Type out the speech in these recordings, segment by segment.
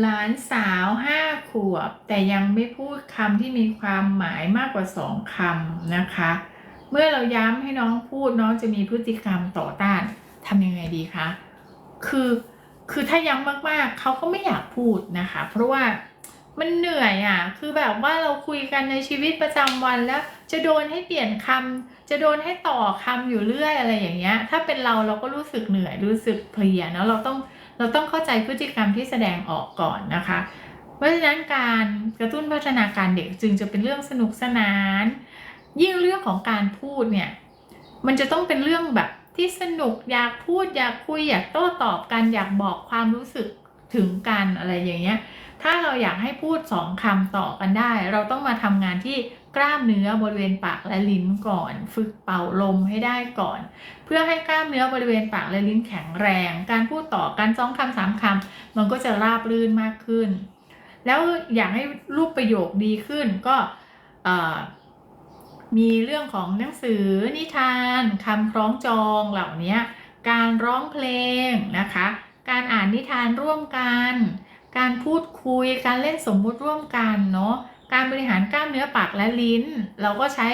หลานสาวห้าขวบ แต่ยังไม่พูดคำที่มีความหมายมากกว่าสองคำนะคะ เมื่อเราย้ำให้น้องพูดน้องจะมีพฤติกรรมต่อต้านทำยังไงดีคะคือคือถ้าย้ำมากๆเขาก็ไม่อยากพูดนะคะ เพราะว่ามันเหนื่อยอะ คือแบบว่าเราคุยกันในชีวิตประจำวันแล้ว จะโดนให้เปลี่ยนคำจะโดนให้ต่อคำอยู่เรื่อยอะไรอย่างเงี้ย ถ้าเป็นเราเราก็รู้สึกเหนื่อยรู้สึกเพลียเนาะเราต้อง เราต้องเข้าใจพฤติกรรมที่แสดงออกก่อนนะคะ เพราะฉะนั้นการกระตุ้นพัฒนาการเด็กจึงจะเป็นเรื่องสนุกสนาน ยิ่งเรื่องของการพูดเนี่ยมันจะต้องเป็นเรื่องแบบที่สนุกอยากพูดอยากคุยอยากโต้ตอบกันอยากบอกความรู้สึกถึงกันอะไรอย่างเงี้ย ถ้าเราอยากให้พูดสองคำต่อกันได้ เราต้องมาทำงานที่กล้ามเนื้อบริเวณปากและลิ้นก่อน ฝึกเป่าลมให้ได้ก่อน เพื่อให้กล้ามเนื้อบริเวณปากและลิ้นแข็งแรง การพูดต่อกันสองคำสามคำมันก็จะราบรื่นมากขึ้น แล้วอยากให้รูปประโยคดีขึ้นก็มีเรื่องของหนังสือนิทานคำคล้องจองเหล่านี้การร้องเพลงนะคะ การอ่านนิทานร่วมกัน การพูดคุยการเล่นสมมุติร่วมกันเนาะการบริหารกล้ามเนื้อปากและลิ้น เราก็ใช้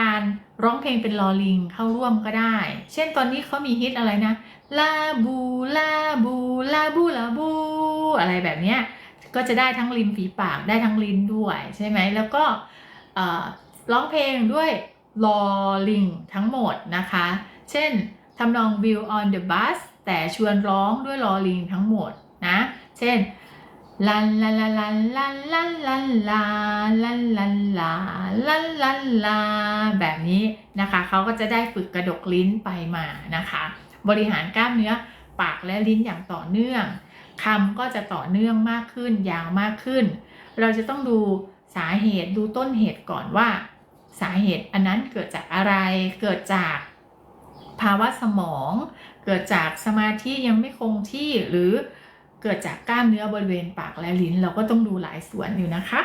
การร้องเพลงเป็นลอลิงเข้าร่วมก็ได้ เช่นตอนนี้เขามีฮิตอะไรนะลาบูลาบูลาบูลาบู อะไรแบบเนี้ยก็จะได้ทั้งริมฝีปากได้ทั้งลิ้นด้วยใช่ไหมแล้วก็ร้องเพลงด้วยลอลิงทั้งหมดนะคะ เช่นทำนอง View on the bus แต่ชวนร้องด้วยลอลิงทั้งหมดนะ เช่น ลันลันลันลันลันลันลันลาลันลันลาลันลันลาแบบนี้นะคะเขาก็จะได้ฝึกกระดกลิ้นไปมานะคะ บริหารกล้ามเนื้อปากและลิ้นอย่างต่อเนื่องคำก็จะต่อเนื่องมากขึ้นยาวมากขึ้น เราจะต้องดูสาเหตุดูต้นเหตุก่อนว่า สาเหตุอันนั้นเกิดจากอะไรเกิดจากภาวะสมอง เกิดจากสมาธิยังไม่คงที่หรือ เกิดจากกล้ามเนื้อบริเวณปากและลิ้น เราก็ต้องดูหลายส่วนอยู่นะคะ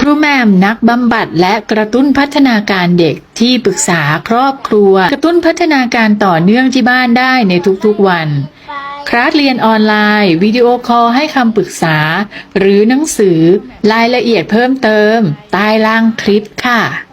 ครูแม่มนักบำบัดและกระตุ้นพัฒนาการเด็กที่ปรึกษาครอบครัว กระตุ้นพัฒนาการต่อเนื่องที่บ้านได้ในทุกๆวัน คลาสเรียนออนไลน์ วิดีโอคอลให้คำปรึกษา หรือหนังสือรายละเอียดเพิ่มเติมใต้ล่างคลิปค่ะ